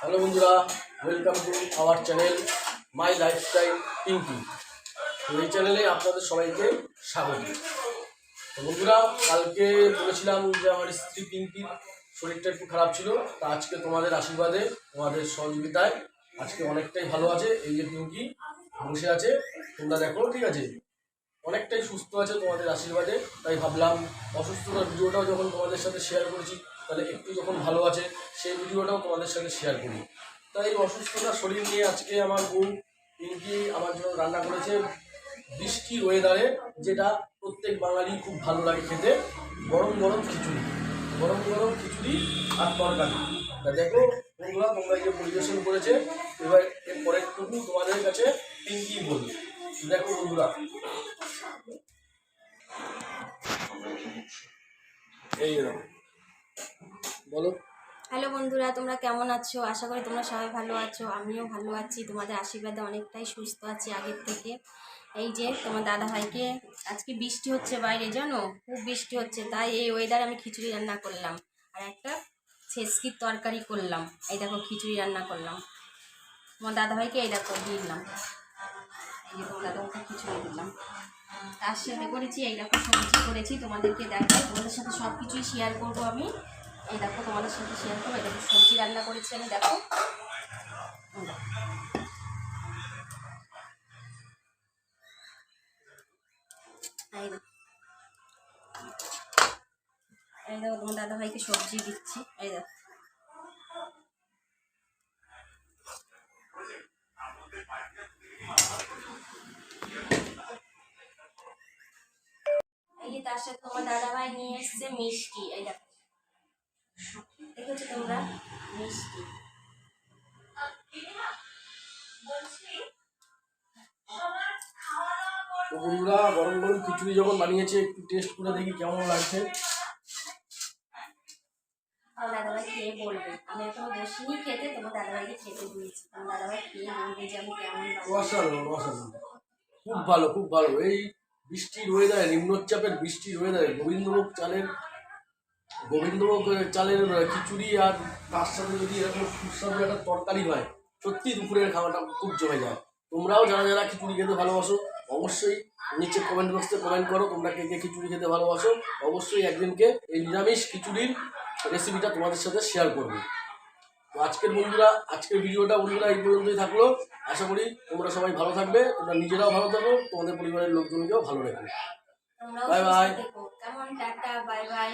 Hello বন্ধুরা welcome to our channel my lifestyle Pinky তো এই চ্যানেলে আপনাদের সবাইকে স্বাগত। তো বন্ধুরা, কালকে বলেছিলাম যে আমার স্ত্রী পিঙ্কির শরীরটা একটু খারাপ ছিল, তা আজকে তোমাদের আশীর্বাদে, তোমাদের সহযোগিতায় আজকে অনেকটাই ভালো আছে এই যে পিঙ্কি বসে আছে। তোমরা দেখো, ঠিক আছে? অনেকটাই সুস্থ আছে তোমাদের আশীর্বাদে, তাই ভাবলাম অসুস্থতার ভিডিওটাও যখন তোমাদের সাথে শেয়ার করেছি তাহলে একটু যখন ভালো আছে, সেই ভিডিওটাও তোমাদের সাথে শেয়ার করি। তাই অসুস্থতা শরীর নিয়ে আজকে আমার বউ পিঙ্কি আমার জন্য রান্না করেছে বৃষ্টির ওয়েদারে যেটা প্রত্যেক বাঙালি খুব ভালো লাগে খেতে। গরম গরম খিচুড়ি। গরম গরম খিচুড়ি আর তরকারি। তা দেখো বন্ধুরা তোমরা এই যে পরিবেশন করেছে, এবার এর পরেরটুকু তোমাদের কাছে পিঙ্কি বলবে দেখো বন্ধুরা। এই এরকম। বলো। হ্যালো বন্ধুরা, তোমরা কেমন আছো? আশা করি তোমরা সবাই ভালো আছো, আমিও ভালো আছি। তোমাদের আশীর্বাদে অনেকটাই সুস্থ আছি আগের থেকে। এই যে তোমার দাদা ভাইকে আজকে বৃষ্টি হচ্ছে বাইরে, জানো? খুব বৃষ্টি হচ্ছে, তাই এই ওয়েদারে আমি খিচুড়ি রান্না করলাম। আর একটা ছেসকির তরকারি করলাম। এই দেখো, খিচুড়ি রান্না করলাম। তোমার দাদা ভাইকে এই দেখো দিলাম। এই যে তোমার দাদা ভাইকে খিচুড়ি দিলাম। তার সাথে করেছি, এই দেখো, সবজি করেছি, তোমাদেরকে দেখাই তোমাদের সাথে সব কিছুই শেয়ার করব আমি। এই দেখো, তোমাদের সাথে শেয়ার করব। দেখো, সবজি রান্না করেছি আমি, দেখো। এই দেখো। তোমার দাদা ভাইকে সবজি দিচ্ছি। এই দেখো। এই তার সাথে তোমার দাদা ভাই নিয়ে এসছে মিষ্টি। এই দেখো। তোমরা মিষ্টি। তো বন্ধুরা গরম গরম খিচুড়ি যখন বানিয়েছে একটু টেস্ট করে দেখি কেমন লাগছে। আমার দাদাভাই খেয়ে বলবে। আমি এখনও বসিনি খেতে তোমার দাদাভাইকে খেতে দিয়েছি। আমার দাদাভাই খেয়ে বলবে যে আমি কেমন অসাধারণ অসাধারণ। খুব ভালো খুব ভালো। এই বৃষ্টির ওয়েদারে নিম্নচাপের বৃষ্টির ওয়েদারে গোবিন্দভোগ চালের গোবিন্দভোগ চালের খিচুড়ি আর তার সাথে যদি এরকম সুস্বাদু একটা তরকারি হয় সত্যি দুপুরের খাওয়াটা খুব জমে যায়। তোমরাও যারা যারা খিচুড়ি খেতে ভালোবাসো অবশ্যই নিচে কমেন্ট বক্সে কমেন্ট করো তোমরা কে কে খিচুড়ি খেতে ভালোবাসো। অবশ্যই একদিনকে এই নিরামিষ খিচুড়ির রেসিপিটা তোমাদের সাথে শেয়ার করব। তো আজকের বন্ধুরা আজকের ভিডিওটা বন্ধুরা এই পর্যন্তই থাকল। আশা করি তোমরা সবাই ভালো থাকবে তোমরা নিজেরাও ভালো থাকো তোমাদের পরিবারের লোকজনকেও ভালো রাখবে কেমন? Tata bye bye